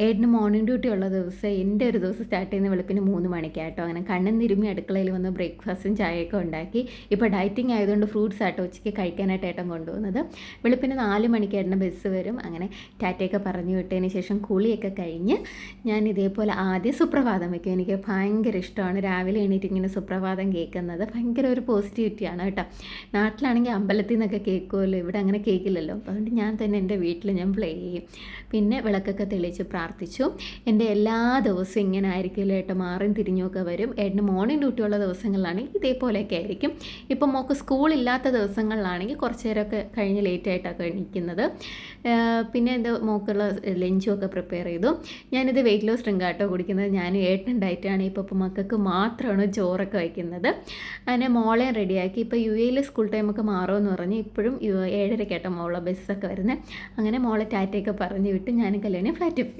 ഏട്ടന് morning duty ഉള്ള ദിവസം എന്റെ ഒരു ദിവസം സ്റ്റാർട്ട് ചെയ്യുന്ന വെളുപ്പിന് മൂന്ന് മണിക്കാട്ടോ അങ്ങനെ കണ്ണൻ തിരുമ്മി അടുക്കളയിൽ വന്ന് ബ്രേക്ക്ഫാസ്റ്റും ചായയൊക്കെ ഉണ്ടാക്കി. ഇപ്പോൾ ഡയറ്റിംഗ് ആയതുകൊണ്ട് ഫ്രൂട്ട്സ് ആട്ടോ ഉച്ചയ്ക്ക് കഴിക്കാനായിട്ട് ഏട്ടൻ കൊണ്ടുപോകുന്നത് വെളുപ്പിന് നാല് മണിക്ക് ഏട്ടന്റെ ബസ് വരും. അങ്ങനെ ടാറ്റയൊക്കെ പറഞ്ഞു വിട്ടതിന് ശേഷം കുളിയൊക്കെ കഴിഞ്ഞ് ഞാൻ ഇതേപോലെ ആദ്യം സുപ്രഭാതം വയ്ക്കും എനിക്ക് ഭയങ്കര ഇഷ്ടമാണ് രാവിലെ എണീറ്റ് ഇങ്ങനെ സുപ്രഭാതം കേൾക്കുന്നത്. ഭയങ്കര ഒരു പോസിറ്റിവിറ്റിയാണ് കേട്ടോ. നാട്ടിലാണെങ്കിൽ അമ്പലത്തിൽ നിന്നൊക്കെ കേൾക്കുമല്ലോ. ഇവിടെ അങ്ങനെ കേൾക്കില്ലല്ലോ. അതുകൊണ്ട് ഞാൻ തന്നെ എന്റെ വീട്ടിൽ ഞാൻ പ്ലേ ചെയ്യും. പിന്നെ വിളക്കൊക്കെ തെളിയിച്ച് പ്രാർത്ഥിച്ചു. എന്റെ എല്ലാ ദിവസവും ഇങ്ങനെ ആയിരിക്കില്ല ഏട്ടൻ മാറിയും തിരിഞ്ഞുമൊക്കെ വരും. ഏട്ടന് മോർണിംഗ് ഡ്യൂട്ടിയുള്ള ദിവസങ്ങളിലാണെങ്കിൽ ഇതേപോലെയൊക്കെ ആയിരിക്കും. ഇപ്പം മോൾക്ക് സ്കൂളില്ലാത്ത ദിവസങ്ങളിലാണെങ്കിൽ കുറച്ച് നേരമൊക്കെ കഴിഞ്ഞ് ലേറ്റ് ആയിട്ടൊക്കെ എണീക്കുന്നത്. പിന്നെ എന്റെ മോക്കുള്ള ലഞ്ചും ഒക്കെ പ്രിപ്പയർ ചെയ്തു. ഞാനിത് വെയിറ്റ് ലോസ് ഡ്രിങ്ക് ആട്ടോ കുടിക്കുന്നത്. ഞാൻ ഏട്ടൻ ഡയറ്റാണ് ഇപ്പോൾ ഇപ്പോൾ മക്കൾക്ക് മാത്രമാണ് ചോറൊക്കെ വയ്ക്കുന്നത്. അങ്ങനെ മോളെ റെഡിയാക്കി ഇപ്പോൾ യു എയിൽ സ്കൂൾ ടൈമൊക്കെ മാറുമെന്ന് പറഞ്ഞ് ഇപ്പോഴും ഏഴരക്കാട്ടോ മോളെ ബസ്സൊക്കെ വരുന്നത് അങ്ങനെ മോളെ ടാറ്റയൊക്കെ പറഞ്ഞു വിട്ട് ഞാൻ കല്യാണി ഫ്ലാറ്റിൽ പോയി.